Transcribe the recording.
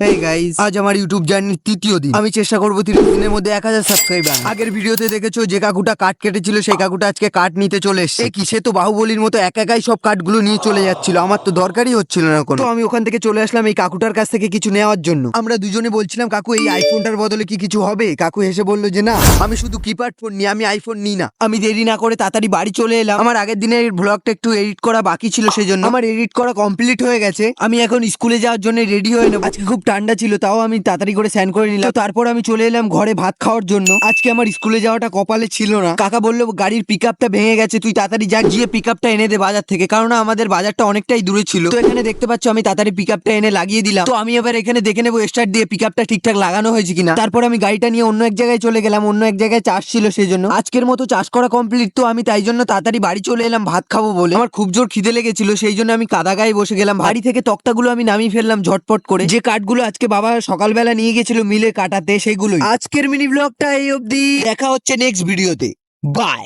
Hey guys আজ আমার YouTube জার্নির তৃতীয় দিন। আমি চেষ্টা করব তিরিশ দিনের মধ্যে এক হাজার সাবস্ক্রাইবার আগের ভিডিওতে দেখেছ যে কাকুটা কাঠ কেটেছিল, সেই কাকুটা আজকে কাঠ নিতে চলে এসছে। কি, সে তো বাহুবলির মতো এক একাই সব কাঠগুলো নিয়ে চলে যাচ্ছিল। আমার তো দরকারই হচ্ছিল না কোনো। তো আমি ওখান থেকে চলে আসলাম এই কাকুটার কাছ থেকে কিছু নেওয়ার জন্য। আমরা দুজনে বলছিলাম, কাকু, এই আইফোনটার বদলে কি কিছু হবে? কাকু হেসে বলল যে, না, আমি শুধু কিপ্যাড ফোন নিই আমি আইফোন নিই না। আমি দেরি না করে তাড়াতাড়ি বাড়ি চলে এলাম। আমার আগের দিনের ব্লগটা একটু এডিট করা বাকি ছিল সেই জন্য আমার এডিট করা কমপ্লিট হয়ে গেছে। আমি এখন স্কুলে যাওয়ার জন্য রেডি হয়ে নেব। আজকে খুব ঠান্ডা ছিল, তাও আমি তাড়াতাড়ি করে স্নান করে নিলাম। তারপর আমি চলে এলাম ঘরে ভাত খাওয়ার জন্য। আজকে আমার স্কুলে যাওয়াটা কপালে ছিল না। কাকা বলল, গাড়ির পিক আপটা ভেঙে গেছে, তুই তাড়াতাড়ি যা গিয়ে পিক আপটা এনে দে বাজার থেকে। কারণ আমাদের বাজারটা অনেকটাই দূরে ছিল। তো এখানে দেখতে পাচ্ছ, আমি তাড়াতাড়ি পিক আপটা এনে লাগিয়ে দিলাম। তো আমি এবার এখানে দেখে নেব স্টার্ট দিয়ে পিক আপটা ঠিকঠাক লাগানো হয়েছে কিনা। তারপর আমি গাড়িটা নিয়ে অন্য এক জায়গায় চলে গেলাম। অন্য এক জায়গায় চাষ ছিল সেই জন্য আজকের মতো চাষ করা কমপ্লিট তো আমি তাই জন্য তাড়াতাড়ি বাড়ি চলে এলাম ভাত খাব বলে। আমার খুব জোর খিদে লেগেছিল, সেই জন্য আমি কাদা গায়ে বসে গেলাম। বাড়ি থেকে তক্তাগুলো আমি নামিয়ে ফেললাম ঝটপট করে। যে কাঠগুলো আজকে বাবা সকালবেলা নিয়ে গেছিল মিলে কাটাতে সেগুলোই আজকের মিনি ব্লগটা এই অবধি। দেখা হচ্ছে নেক্সট ভিডিওতে বাই